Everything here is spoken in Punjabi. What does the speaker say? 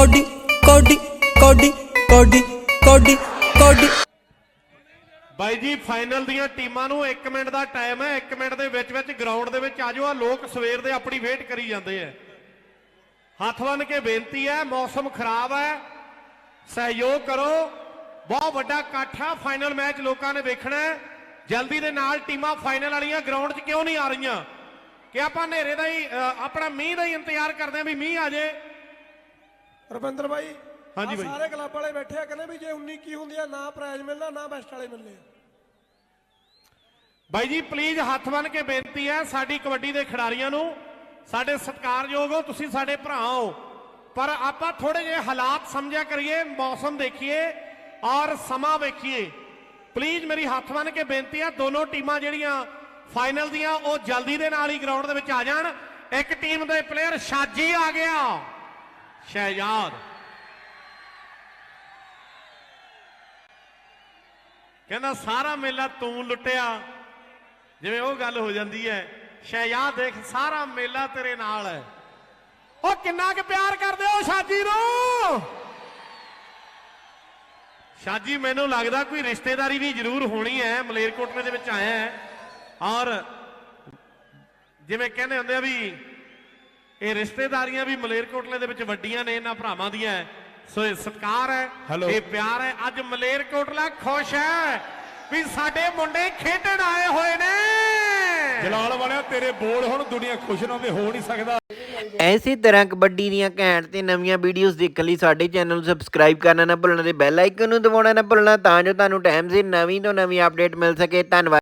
ਕੋਡੀ ਕੋਡੀ ਕੋਡੀ ਕੋਡੀ ਕੋਡੀ ਕੋਡੀ। ਬਾਈ ਜੀ, ਫਾਈਨਲ ਦੀਆਂ ਟੀਮਾਂ ਨੂੰ 1 ਮਿੰਟ ਦਾ ਟਾਈਮ ਹੈ 1 ਮਿੰਟ ਦੇ ਵਿੱਚ ਵਿੱਚ ਗਰਾਊਂਡ ਦੇ ਵਿੱਚ ਆ ਜਾਓ ਆ ਲੋਕ ਸਵੇਰ ਦੇ ਆਪਣੀ ਵੇਟ ਕਰੀ ਜਾਂਦੇ ਆ। ਹੱਥ ਬੰਨ ਕੇ ਬੇਨਤੀ ਹੈ, ਮੌਸਮ ਖਰਾਬ ਹੈ, ਸਹਿਯੋਗ ਕਰੋ। ਬਹੁਤ ਵੱਡਾ ਇਕੱਠ ਆ, ਫਾਈਨਲ ਮੈਚ ਲੋਕਾਂ ਨੇ ਵੇਖਣਾ ਜਲਦੀ ਦੇ ਨਾਲ ਟੀਮਾਂ ਫਾਈਨਲ ਵਾਲੀਆਂ ਗਰਾਊਂਡ 'ਚ ਕਿਉਂ ਨਹੀਂ ਆ ਰਹੀਆਂ? ਕਿ ਆਪਾਂ ਹਨੇਰੇ ਦਾ ਹੀ ਆਪਣਾ ਮੀਂਹ ਦਾ ਹੀ ਇੰਤਜ਼ਾਰ ਕਰਦੇ ਆ ਵੀ ਮੀਂਹ ਆ ਜੇ। ਰਵਿੰਦਰ ਬਾਈ ਹਾਂਜੀ ਬਾਈ। ਸਾਰੇ ਕਲੱਬ ਵਾਲੇ ਬੈਠੇ ਆ ਕਹਿੰਦੇ ਵੀ ਜੇ 19 ਕੀ ਹੁੰਦੀ ਆ ਨਾ ਪ੍ਰਾਈਜ਼ ਮਿਲਣਾ ਨਾ ਬੈਸਟ ਵਾਲੇ ਮਿਲਨੇ ਆ। ਬਾਈ ਜੀ ਪਲੀਜ਼ ਹੱਥ ਬੰਨ ਕੇ ਬੇਨਤੀ ਹੈ ਸਾਡੀ ਕਬੱਡੀ ਦੇ ਖਿਡਾਰੀਆਂ ਨੂੰ ਸਾਡੇ ਸਤਿਕਾਰਯੋਗ ਹੋ ਤੁਸੀਂ ਸਾਡੇ ਭਰਾ ਹੋ। ਪਰ ਆਪਾਂ ਥੋੜੇ ਜਿਹੇ ਹਾਲਾਤ ਸਮਝਿਆ ਕਰੀਏ ਮੌਸਮ ਦੇਖੀਏ ਔਰ ਸਮਾਂ ਵੇਖੀਏ। ਪਲੀਜ਼ ਮੇਰੀ ਹੱਥ ਬੰਨ ਕੇ ਬੇਨਤੀ ਹੈ ਦੋਨੋਂ ਟੀਮਾਂ ਜਿਹੜੀਆਂ ਫਾਈਨਲ ਦੀਆਂ ਉਹ ਜਲਦੀ ਦੇ ਨਾਲ ਹੀ ਗਰਾਊਂਡ ਦੇ ਵਿੱਚ ਆ ਜਾਣ। ਇੱਕ ਟੀਮ ਦੇ ਪਲੇਅਰ ਸ਼ਾਜੀ ਆ ਗਿਆ। ਸ਼ਹਿਜਾਦ ਕਹਿੰਦਾ, ਸਾਰਾ ਮੇਲਾ ਤੂੰ ਲੁੱਟਿਆ। ਜਿਵੇਂ ਉਹ ਗੱਲ ਹੋ ਜਾਂਦੀ ਹੈ, ਸ਼ਹਿਜਾਦ ਦੇਖ, ਸਾਰਾ ਮੇਲਾ ਤੇਰੇ ਨਾਲ ਹੈ। ਉਹ ਕਿੰਨਾ ਕੁ ਪਿਆਰ ਕਰਦੇ ਹੋ ਸ਼ਾਜੀ ਨੂੰ? ਸ਼ਾਜੀ, ਮੈਨੂੰ ਲੱਗਦਾ ਕੋਈ ਰਿਸ਼ਤੇਦਾਰੀ ਵੀ ਜ਼ਰੂਰ ਹੋਣੀ ਹੈ। ਮਲੇਰਕੋਟਲੇ ਦੇ ਵਿੱਚ ਆਇਆ ਹੈ। ਔਰ ਜਿਵੇਂ ਕਹਿੰਦੇ ਹੁੰਦੇ ਆ ਵੀ ਇਹ ਰਿਸ਼ਤੇਦਾਰੀਆਂ ਵੀ ਮਲੇਰਕੋਟਲੇ ਦੇ ਵਿੱਚ ਵੱਡੀਆਂ ਨੇ ਇਹਨਾਂ ਭਰਾਵਾਂ ਦੀਆਂ ਸੋ ਇਹ ਸਤਿਕਾਰ ਹੈ ਇਹ ਪਿਆਰ ਹੈ। ਅੱਜ ਮਲੇਰਕੋਟਲਾ ਖੁਸ਼ ਹੈ ਵੀ ਸਾਡੇ ਮੁੰਡੇ ਖੇਡਣ ਆਏ ਹੋਏ ਨੇ। ਜਲਾਲ ਵਾਲਿਆ ਤੇਰੇ ਬੋਲ ਹੁਣ ਦੁਨੀਆ ਖੁਸ਼ ਨਾ ਹੋਵੇ ਹੋ ਨਹੀਂ ਸਕਦਾ। ਐਸੀ ਤਰ੍ਹਾਂ ਕਬੱਡੀ ਦੀਆਂ ਘੈਂਟ ਤੇ ਨਵੀਆਂ ਵੀਡੀਓਜ਼ ਦੇਖਣ ਲਈ ਸਾਡੇ ਚੈਨਲ ਨੂੰ ਸਬਸਕ੍ਰਾਈਬ ਕਰਨਾ ਨਾ ਭੁੱਲਣਾ ਤੇ ਬੈਲ ਆਈਕਨ ਨੂੰ ਦਬਾਉਣਾ ਨਾ ਭੁੱਲਣਾ ਤਾਂ ਜੋ ਤੁਹਾਨੂੰ ਟਾਈਮ ਸਿਰ ਨਵੀਂ ਤੋਂ ਨਵੀਂ ਅਪਡੇਟ ਮਿਲ ਸਕੇ। ਧੰਨਵਾਦ।